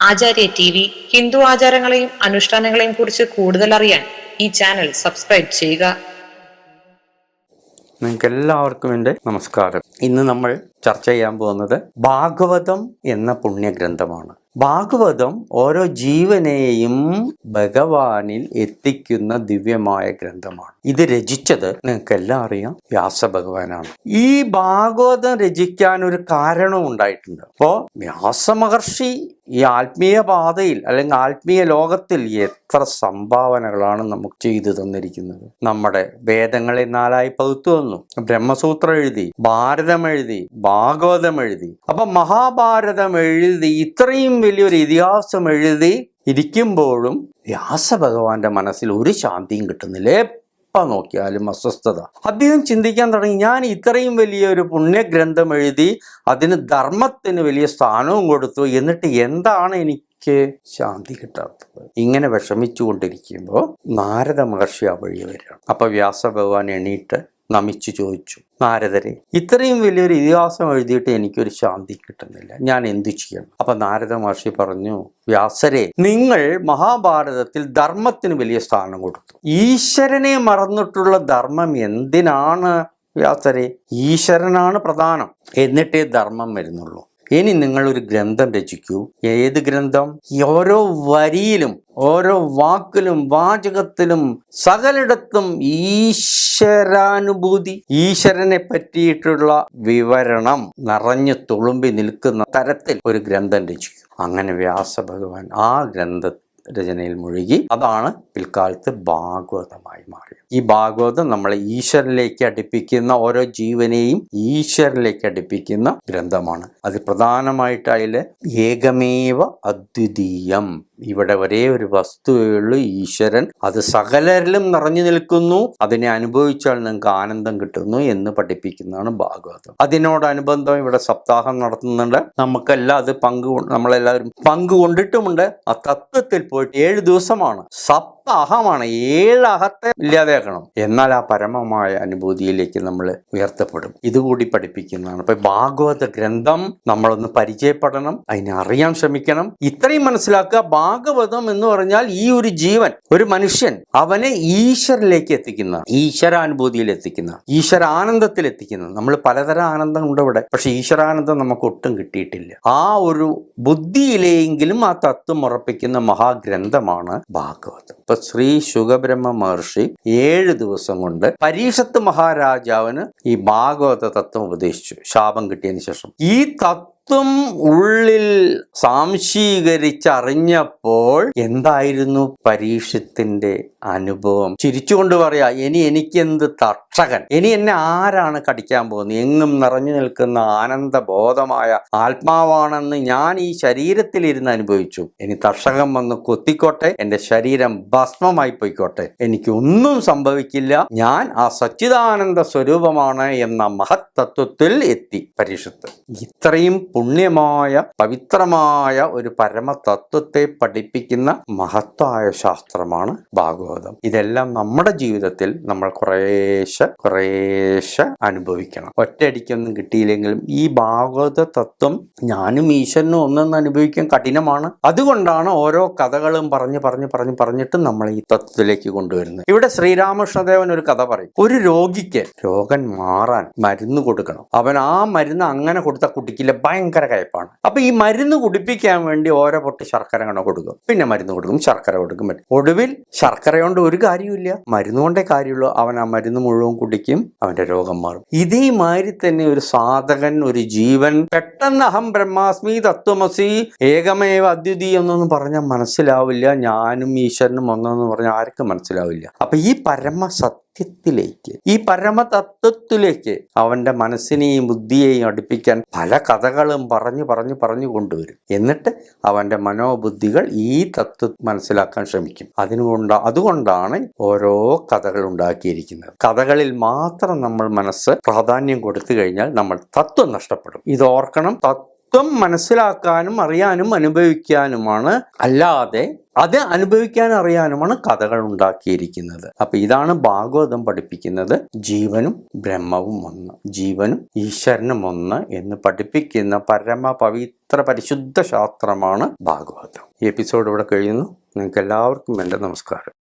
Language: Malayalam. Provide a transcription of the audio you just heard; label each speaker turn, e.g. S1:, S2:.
S1: ആചാര്യ ടി വി ഹിന്ദു ആചാരങ്ങളെയും അനുഷ്ഠാനങ്ങളെയും കുറിച്ച് കൂടുതൽ അറിയാൻ ഈ ചാനൽ സബ്സ്ക്രൈബ് ചെയ്യുക.
S2: നിങ്ങൾക്ക് എല്ലാവർക്കും എന്റെ നമസ്കാരം. ഇന്ന് നമ്മൾ ചർച്ച ചെയ്യാൻ പോകുന്നത് ഭാഗവതം എന്ന പുണ്യഗ്രന്ഥമാണ്. ഭാഗവതം ഓരോ ജീവനെയും ഭഗവാനിൽ എത്തിക്കുന്ന ദിവ്യമായ ഗ്രന്ഥമാണ്. ഇത് രചിച്ചത് നിങ്ങൾക്ക് എല്ലാം അറിയാം വ്യാസ ഭഗവാനാണ് ഈ ഭാഗവതം രചിക്കാൻ ഒരു കാരണം ഉണ്ടായിട്ടുണ്ട് അപ്പോ വ്യാസ മഹർഷി ഈ ആത്മീയ പാതയിൽ അല്ലെങ്കിൽ ആത്മീയ ലോകത്തിൽ എത്ര സംഭാവനകളാണ് നമുക്ക് ചെയ്തു തന്നിരിക്കുന്നത്. നമ്മുടെ വേദങ്ങളെ നാലായി പകുത്തു വന്നു ബ്രഹ്മസൂത്രം എഴുതി ഭാരതം എഴുതി ഭാഗവതം എഴുതി. അപ്പൊ മഹാഭാരതം എഴുതി ഇത്രയും വലിയൊരു ഇതിഹാസം എഴുതി ഇരിക്കുമ്പോഴും വ്യാസഭഗവാന്റെ മനസ്സിൽ ഒരു ശാന്തിയും കിട്ടുന്നില്ല. എപ്പോൾ നോക്കിയാലും അസ്വസ്ഥത അദ്ദേഹം ചിന്തിക്കാൻ തുടങ്ങി ഞാൻ ഇത്രയും വലിയൊരു പുണ്യഗ്രന്ഥം എഴുതി അതിന് ധർമ്മത്തിന് വലിയ സ്ഥാനവും കൊടുത്തു. എന്നിട്ട് എന്താണ് എനിക്ക് ശാന്തി കിട്ടാത്തത്? ഇങ്ങനെ വിഷമിച്ചു കൊണ്ടിരിക്കുമ്പോൾ നാരദ മഹർഷി ആ വഴി വരികയാണ്. അപ്പൊ വ്യാസഭഗവാൻ എണീറ്റ് നമിച്ചു ചോദിച്ചു നാരദരെ ഇത്രയും വലിയൊരു ഇതിഹാസം എഴുതിയിട്ട് എനിക്കൊരു ശാന്തി കിട്ടുന്നില്ല. ഞാൻ എന്തു ചെയ്യണം? അപ്പൊ നാരദ മഹർഷി പറഞ്ഞു വ്യാസരെ നിങ്ങൾ മഹാഭാരതത്തിൽ ധർമ്മത്തിന് വലിയ സ്ഥാനം കൊടുത്തു. ഈശ്വരനെ മറന്നിട്ടുള്ള ധർമ്മം എന്തിനാണ്? വ്യാസരെ ഈശ്വരനാണ് പ്രധാനം. എന്നിട്ടേ ധർമ്മം വരുന്നുള്ളൂ. ഇനി നിങ്ങൾ ഒരു ഗ്രന്ഥം രചിക്കൂ. ഏത് ഗ്രന്ഥം? ഓരോ വരിയിലും ഓരോ വാക്കിലും വാചകത്തിലും സകലിടത്തും ഈശ്വരാനുഭൂതി ഈശ്വരനെ പറ്റിയിട്ടുള്ള വിവരണം നിറഞ്ഞു തുളുമ്പി നിൽക്കുന്ന തരത്തിൽ ഒരു ഗ്രന്ഥം രചിക്കും. അങ്ങനെ വ്യാസ ഭഗവാൻ ആ ഗ്രന്ഥ രചനയിൽ മുഴുകി. അതാണ് പിൽക്കാലത്ത് ഭാഗവതമായി മാറിയത്. ഈ ഭാഗവതം നമ്മളെ ഈശ്വരനിലേക്ക് അടുപ്പിക്കുന്ന ഓരോ ജീവനെയും ഈശ്വരനിലേക്ക് അടുപ്പിക്കുന്ന ഗ്രന്ഥമാണ്. അത് പ്രധാനമായിട്ട് അതിൽ ഏകമേവ അദ്വിതീയം ഇവിടെ ഒരേ ഒരു വസ്തുവേ ഉള്ളൂ ഈശ്വരൻ. അത് സകലരിലും നിറഞ്ഞു നിൽക്കുന്നു. അതിനെ അനുഭവിച്ചാൽ നിങ്ങൾക്ക് ആനന്ദം കിട്ടുന്നു എന്ന് പഠിപ്പിക്കുന്നതാണ് ഭാഗവതം. അതിനോടനുബന്ധം ഇവിടെ സപ്താഹം നടത്തുന്നുണ്ട്. നമുക്കെല്ലാം അത് പങ്കു നമ്മളെല്ലാവരും പങ്കുകൊണ്ടിട്ടുമുണ്ട് ആ തത്വത്തിൽ പോയിട്ട് ഏഴ് ദിവസമാണ്. സപ്താഹമാണ് ഏഴ് അഹത്തെ ഇല്ലാതെയാക്കണം. എന്നാൽ ആ പരമമായ അനുഭൂതിയിലേക്ക് നമ്മൾ ഉയർത്തപ്പെടും. ഇതുകൂടി പഠിപ്പിക്കുന്നതാണ്. അപ്പൊ ഭാഗവത ഗ്രന്ഥം നമ്മളൊന്ന് പരിചയപ്പെടണം അതിനെ അറിയാൻ ശ്രമിക്കണം. ഇത്രയും മനസ്സിലാക്കുക ഭാഗവതം എന്ന് പറഞ്ഞാൽ ഈ ഒരു ജീവൻ ഒരു മനുഷ്യൻ അവനെ ഈശ്വരിലേക്ക് എത്തിക്കുന്ന ഈശ്വരാനുഭൂതിയിൽ എത്തിക്കുന്ന ഈശ്വര ആനന്ദത്തിൽ എത്തിക്കുന്ന നമ്മൾ പലതരം ആനന്ദം ഉണ്ട് ഇവിടെ. പക്ഷെ ഈശ്വരാനന്ദം നമുക്ക് ഒട്ടും കിട്ടിയിട്ടില്ല. ആ ഒരു ബുദ്ധിയിലെങ്കിലും ആ തത്വം ഉറപ്പിക്കുന്ന മഹാഗ്രന്ഥമാണ് ഭാഗവതം. ഇപ്പൊ ശ്രീ ശുഖബ്രഹ്മ മഹർഷി ഏഴ് ദിവസം കൊണ്ട് പരീക്ഷത്ത് മഹാരാജാവിന് ഈ ഭാഗവത തത്വം ഉപദേശിച്ചു. ശാപം കിട്ടിയതിന് ശേഷം. ഈ തത്വം ഉള്ളിൽ സാംശീകരിച്ചറിഞ്ഞപ്പോൾ എന്തായിരുന്നു പരീക്ഷത്തിന്റെ അനുഭവം? ചിരിച്ചുകൊണ്ട് പറയാ ഇനി എനിക്കെന്ത് തക്ഷകൻ ഇനി എന്നെ ആരാണ് കടിക്കാൻ പോകുന്നത്? എങ്ങും നിറഞ്ഞു നിൽക്കുന്ന ആനന്ദബോധമായ ആത്മാവാണെന്ന് ഞാൻ ഈ ശരീരത്തിൽ ഇരുന്ന് അനുഭവിച്ചു. ഇനി തക്ഷകൻ വന്ന് കൊത്തിക്കോട്ടെ എന്റെ ശരീരം ഭസ്മമായി പോയിക്കോട്ടെ. എനിക്ക് ഒന്നും സംഭവിക്കില്ല. ഞാൻ ആ സച്ചിദാനന്ദ സ്വരൂപമാണ് എന്ന മഹത്തത്വത്തിൽ എത്തി പരീക്ഷത്ത്. ഇത്രയും പുണ്യമായ പവിത്രമായ ഒരു പരമതത്വത്തെ പഠിപ്പിക്കുന്ന മഹത്തായ ശാസ്ത്രമാണ് ഭാഗവതം. ഇതെല്ലാം നമ്മുടെ ജീവിതത്തിൽ നമ്മൾ കുറേശ്ശെ കുറേശ്ശെ അനുഭവിക്കണം. ഒറ്റയടിക്കൊന്നും കിട്ടിയില്ലെങ്കിലും ഈ ഭാഗവത തത്വം ഞാനും ഈശ്വരനും ഒന്നെന്ന് അനുഭവിക്കാൻ കഠിനമാണ്. അതുകൊണ്ടാണ് ഓരോ കഥകളും പറഞ്ഞ് പറഞ്ഞ് പറഞ്ഞ് പറഞ്ഞിട്ട് നമ്മൾ ഈ തത്വത്തിലേക്ക് കൊണ്ടുവരുന്നത്. ഇവിടെ ശ്രീരാമകൃഷ്ണദേവൻ ഒരു കഥ പറയും. ഒരു രോഗിക്ക് രോഗൻ മാറാൻ മരുന്ന് കൊടുക്കണം. അവൻ ആ മരുന്ന് അങ്ങനെ കൊടുത്ത കുട്ടിക്കില്ല ഭയങ്കര കയ്പാണ്. അപ്പൊ ഈ മരുന്ന് കുടിപ്പിക്കാൻ വേണ്ടി ഓരോ പൊട്ടി ശർക്കര കണ കൊടുക്കും. പിന്നെ മരുന്ന് കൊടുക്കും ശർക്കര കൊടുക്കും. ഒടുവിൽ ശർക്കര കൊണ്ട് ഒരു കാര്യമില്ല മരുന്ന് കൊണ്ടേ കാര്യമുള്ളൂ. അവൻ ആ മരുന്ന് മുഴുവൻ കുടിക്കും അവന്റെ രോഗം മാറും. ഇതേമാതിരി തന്നെ ഒരു സാധകൻ ഒരു ജീവൻ പെട്ടെന്ന് അഹം ബ്രഹ്മാസ്മി തത്വമസി ഏകമേവ അദ്വിതീയ എന്നൊന്നും പറഞ്ഞാൽ മനസ്സിലാവില്ല. ഞാനും ഈശ്വരനും ഒന്നെന്ന് പറഞ്ഞാൽ ആർക്കും മനസ്സിലാവില്ല. അപ്പൊ ഈ പരമ സത്യത്തിലേക്ക് ഈ പരമതത്വത്തിലേക്ക് അവന്റെ മനസ്സിനെയും ബുദ്ധിയെയും അടുപ്പിക്കാൻ പല കഥകളും പറഞ്ഞു പറഞ്ഞു പറഞ്ഞു കൊണ്ടുവരും. എന്നിട്ട് അവന്റെ മനോബുദ്ധികൾ ഈ തത്വം മനസ്സിലാക്കാൻ ശ്രമിക്കും. അതിനുകൊണ്ട് അതുകൊണ്ടാണ് ഓരോ കഥകൾ ഉണ്ടാക്കിയിരിക്കുന്നത്. കഥകളിൽ മാത്രം നമ്മൾ മനസ്സ് പ്രാധാന്യം കൊടുത്തു കഴിഞ്ഞാൽ നമ്മൾ തത്വം നഷ്ടപ്പെടും. ഇത് ഓർക്കണം തത്വം തത്വം മനസ്സിലാക്കാനും അറിയാനും അനുഭവിക്കാനുമാണ്. അല്ലാതെ അത് അനുഭവിക്കാൻ അറിയാനുമാണ് കഥകൾ ഉണ്ടാക്കിയിരിക്കുന്നത്. അപ്പൊ ഇതാണ് ഭാഗവതം പഠിപ്പിക്കുന്നത്. ജീവനും ബ്രഹ്മവും ഒന്ന് ജീവനും ഈശ്വരനും ഒന്ന് എന്ന് പഠിപ്പിക്കുന്ന പരമ പവിത്ര പരിശുദ്ധ ശാസ്ത്രമാണ് ഭാഗവതം. ഈ എപ്പിസോഡ് ഇവിടെ കഴിയുന്നു. നിങ്ങൾക്ക് എല്ലാവർക്കും എന്റെ നമസ്കാരം.